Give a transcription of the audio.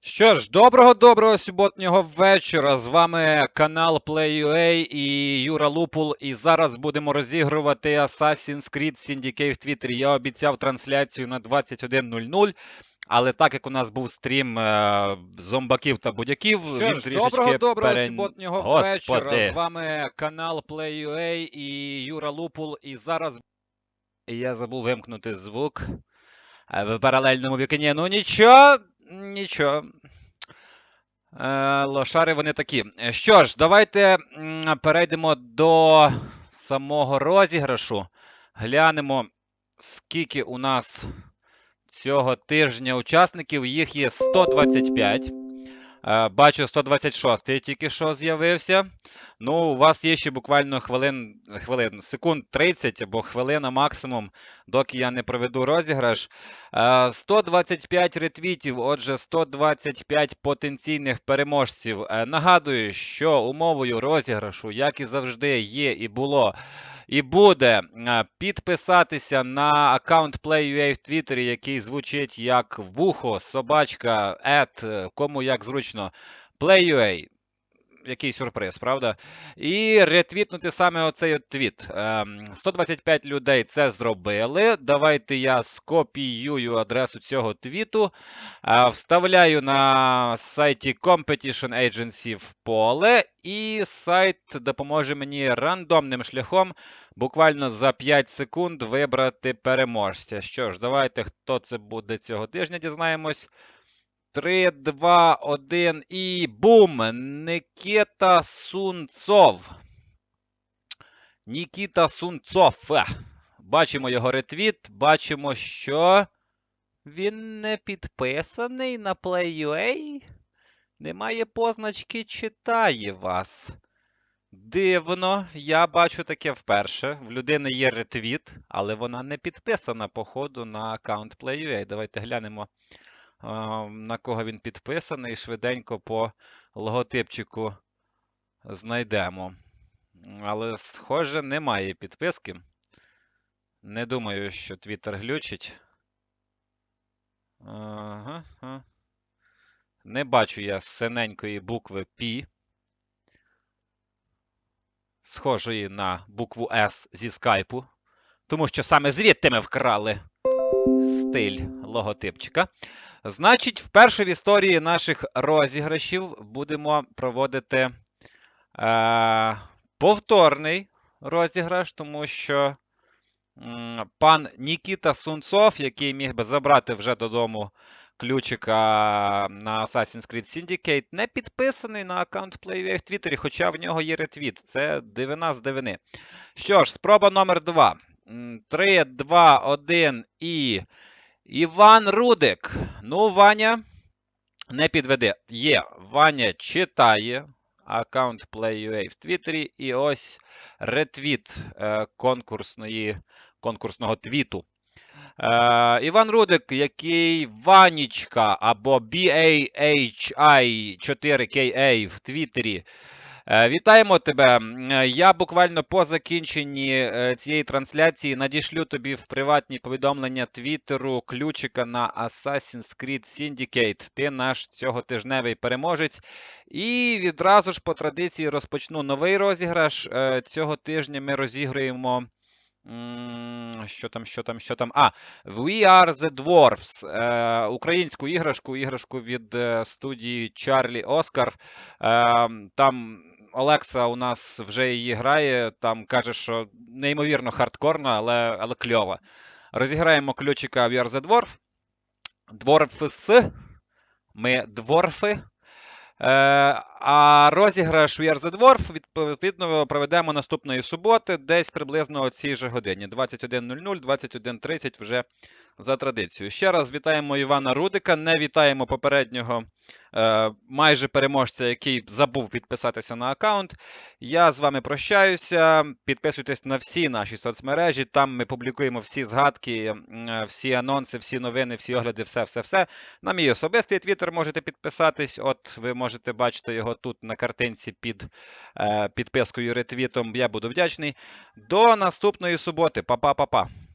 Що ж, доброго доброго суботнього вечора. З вами канал Play.ua і Юра Лупул. І зараз будемо розігрувати Assassin's Creed Syndicate в Твіттері. Я обіцяв трансляцію на 21.00. Але так як у нас був стрім е, зомбаків та будь-яків, Що він ж, доброго доброго перен- суботнього Господи. вечора. З вами канал Play.ua і Юра Лупул. І зараз я забув вимкнути звук е, в паралельному вікні. Ну нічого, нічого. Е, Лошари вони такі. Що ж, давайте перейдемо до самого розіграшу. Глянемо, скільки у нас цього тижня учасників. Їх є 125. Е, Бачу, 126-й тільки що з'явився. Ну, у вас є ще буквально хвилин, хвилин, секунд 30 або хвилина максимум, доки я не проведу розіграш. Е, 125 ретвітів, отже, 125 потенційних переможців. Е, Нагадую, що умовою розіграшу, як і завжди, є і було. І буде е, підписатися на аккаунт Play.ua в Твіттері, який звучить як вухо, собачка, ет, кому як зручно. Play.ua. Який сюрприз, правда? І ретвітнути саме оцей от твіт. Ем, 125 людей це зробили. Давайте я скопіюю адресу цього твіту, е, вставляю на сайті Competition Agency в поле, і сайт допоможе мені рандомним шляхом буквально за 5 секунд вибрати переможця. Що ж, давайте, хто це буде цього тижня, дізнаємось. 3, 2, 1 і бум! Никита Сунцов. Нікіта Сунцов. Бачимо його ретвіт. Бачимо, що він не підписаний на Play.ua. Немає позначки читає вас. Дивно, я бачу таке вперше. В людини є ретвіт, але вона не підписана, походу, на аккаунт Play.ua. Давайте глянемо, на кого він підписаний. Швиденько по логотипчику знайдемо. Але, схоже, немає підписки. Не думаю, що Twitter глючить. Ага. Не бачу я синенької букви P, схожої на букву S зі скайпу, тому що саме звідти ми вкрали стиль логотипчика. Значить, вперше в історії наших розіграшів будемо проводити е, повторний розіграш, тому що м, пан Нікіта Сунцов, який міг би забрати вже додому ключика на Assassin's Creed Syndicate, не підписаний на аккаунт Play.ua в Твіттері, хоча в нього є ретвіт. Це дивина з дивини. Що ж, спроба номер 2. 3, 2, 1 і. Іван Рудик. Ну, Ваня, не підведи. Є. Ваня читає аккаунт Play.ua в Твіттері. І ось ретвіт е, конкурсної, конкурсного твіту. Е, Іван Рудик, який Ванічка або BAHI4KA в Твіттері. Е, Вітаємо тебе. Е, Я буквально по закінченні е, цієї трансляції надішлю тобі в приватні повідомлення Твіттеру ключика на Assassin's Creed Syndicate. Ти наш цьоготижневий переможець. І відразу ж по традиції розпочну новий розіграш. Цього тижня ми розігруємо. Що там, що там, що там? А, We Are the Dwarfs. Українську іграшку, іграшку від студії Charlie Oscar. Е, Там Олекса у нас вже її грає. Там каже, що неймовірно хардкорна, але, але кльова. Розіграємо ключика Are the Dwarf. Дворфс. Ми дворфи. Е, а розіграш Are the Dwarf відповідно проведемо наступної суботи, десь приблизно о цій же годині. 21.00, 21.30 вже за традицією. Ще раз вітаємо Івана Рудика. Не вітаємо попереднього майже переможця, який забув підписатися на аккаунт. Я з вами прощаюся. Підписуйтесь на всі наші соцмережі. Там ми публікуємо всі згадки, е, всі анонси, всі новини, всі огляди, все, все, все. На мій особистий твіттер можете підписатись. От ви можете бачити його тут на картинці під е, підпискою ретвітом. Я буду вдячний. До наступної суботи. Па-па-па-па.